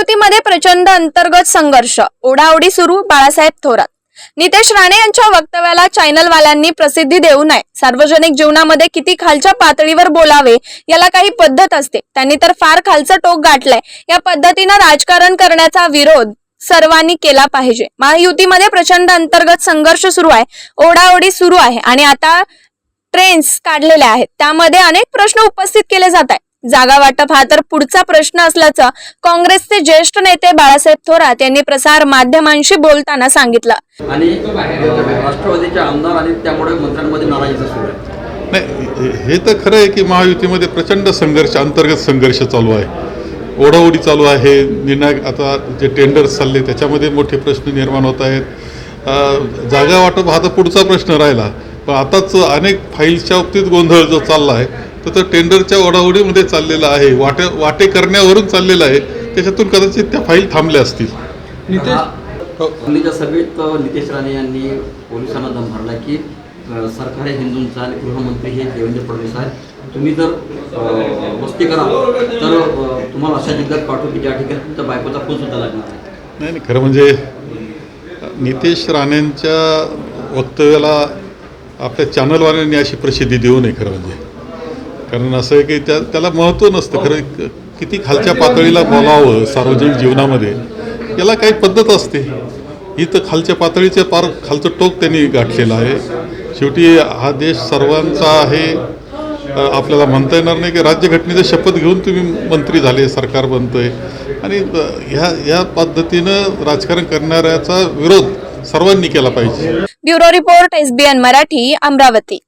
महायुतीमध्ये प्रचंड अंतर्गत संघर्ष. ओढाओढी सुरू बाळासाहेब थोरात. नितेश राणे यांच्या वक्तव्याला चॅनलवाल्यांनी प्रसिद्धी देऊ नये. सार्वजनिक जीवनामध्ये किती खालच्या पातळीवर बोलावे याला काही पद्धत असते. त्यांनी तर फार खालचं टोक गाठलंय. या पद्धतीनं राजकारण करण्याचा विरोध सर्वांनी केला पाहिजे. महायुतीमध्ये प्रचंड अंतर्गत संघर्ष सुरू आहे. ओढाओढी सुरू आहे आणि आता ट्रेन्स काढलेल्या आहेत. त्यामध्ये अनेक प्रश्न उपस्थित केले जात आहेत. जागा वाटप हा तर पुढचा प्रश्न असल्याचं काँग्रेसचे ज्येष्ठ नेते बाळासाहेब थोरात यांनी प्रसार माध्यमांशी बोलताना सांगितलं. आणि राष्ट्रवादीचे आमदार आणि त्यामुळे मंत्र्यांमध्ये नाराजीचं सुरू आहे. नाही हे तर खरं आहे की महायुतीमध्ये प्रचंड संघर्ष अंतर्गत संघर्ष चालू आहे. ओढाओढी चालू आहे निर्णायक आता जे टेंडर्स चालले त्याच्यामध्ये मोठे प्रश्न निर्माण होत आहेत. जागा वाटप हा तर पुढचा प्रश्न राहिला. पण आताच अनेक फाईल्सच्या बाबतीत गोंधळ जो चालला आहे तर तो टेंडरच्या ओढाओढीमध्ये चाललेला आहे. वाटे वाटे करण्यावरून चाललेला आहे. त्याच्यातून कदाचित त्या फाईल थांबल्या असतील. नितेश? सभेत नितेश राणे यांनी पोलिसांना दम भरला की सरकार हे हिंदूंचं आणि गृहमंत्री हे देवेंद्र फडणवीस आहेत. तुम्ही जर अ, वस्ती कराल तर तुम्हाला अशा जिल्ह्यात पाठवू की ज्या ठिकाणी तुमच्या बायकोचा फोन सुद्धा लागणार आहे नाही नाही खरं म्हणजे नितेश राणेंच्या वक्तव्याला आपल्या चॅनलवाल्यांनी अशी प्रसिद्धी देऊ नये खरं म्हणजे. कारण असं आहे की त्या त्याला महत्त्व नसतं. खरं क- किती खालच्या पातळीला बोलावं सार्वजनिक जीवनामध्ये याला काही पद्धत असते. ही तर खालच्या पातळीचे पार खालचं टोक त्यांनी गाठलेलं आहे. शेवटी हा देश सर्वांचा आहे. आपल्याला म्हणता येणार नाही की राज्यघटनेचं शपथ घेऊन तुम्ही मंत्री झाले सरकार बनतंय. आणि ह्या ह्या पद्धतीनं राजकारण करणाऱ्याचा विरोध सर्वांनी केला पाहिजे. Bureau report SBN Marathi Amravati.